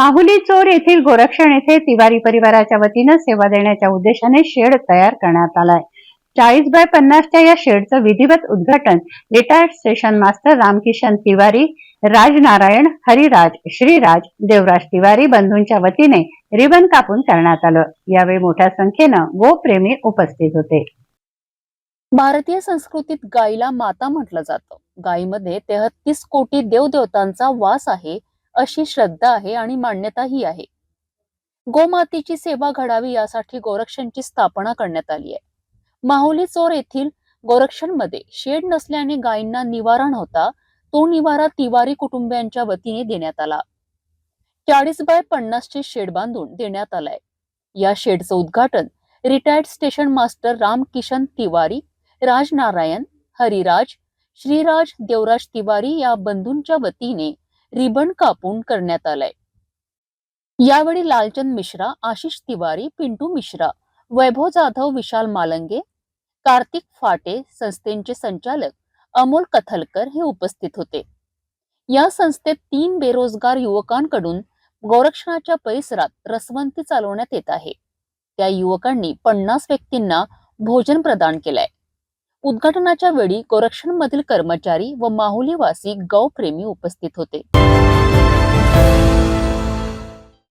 माहुली चोर येथील गोरक्षण येथे तिवारी परिवाराच्या वतीनं सेवा देण्याच्या उद्देशाने शेड तयार करण्यात आलाय. चाळीस बाय पन्नासच्या या शेडचं विधिवत उद्घाटन retired station master Ramkishan Tiwari Rajnarayan Hariraj Shriraj Devraj Tiwari बंधूंच्या वतीने रिबन कापून करण्यात आलं. यावेळी मोठ्या संख्येनं गोप्रेमी उपस्थित होते. भारतीय संस्कृतीत गायीला माता म्हटलं जातं. गायीमध्ये तेहतीस कोटी देवदेवतांचा वास आहे. अशी श्रद्धा आहे आणि मान्यताही आहे. गोमातेची सेवा घडावी यासाठी गोरक्षणची स्थापना करण्यात आली आहे. माहुली चोर येथील गोरक्षणमध्ये शेड नसल्याने गायींना निवारा नव्हता तो निवारा तिवारी कुटुंबियांच्या वतीने देण्यात आला. चाळीस बाय पन्नासचे शेड बांधून देण्यात आलाय. या शेडचं उद्घाटन retired station master Ramkishan Tiwari Rajnarayan Hariraj Shriraj Devraj Tiwari या बंधूंच्या वतीने रिबन कापून करण्यात आलाय. यावेळी लालचंद मिश्रा आशिष तिवारी पिंटू मिश्रा वैभव जाधव विशाल मालंगे कार्तिक फाटे संस्थेचे संचालक अमोल कथलकर हे उपस्थित होते. या संस्थेत तीन बेरोजगार युवकांकडून गोरक्षणाच्या परिसरात रसवंती चालवण्यात येत आहे. त्या युवकांनी पन्नास व्यक्तींना भोजन प्रदान केलंय. उद्घाटनाच्या वेळी गोरक्षणमधील कर्मचारी व माहुलीवासी गौप्रेमी उपस्थित होते.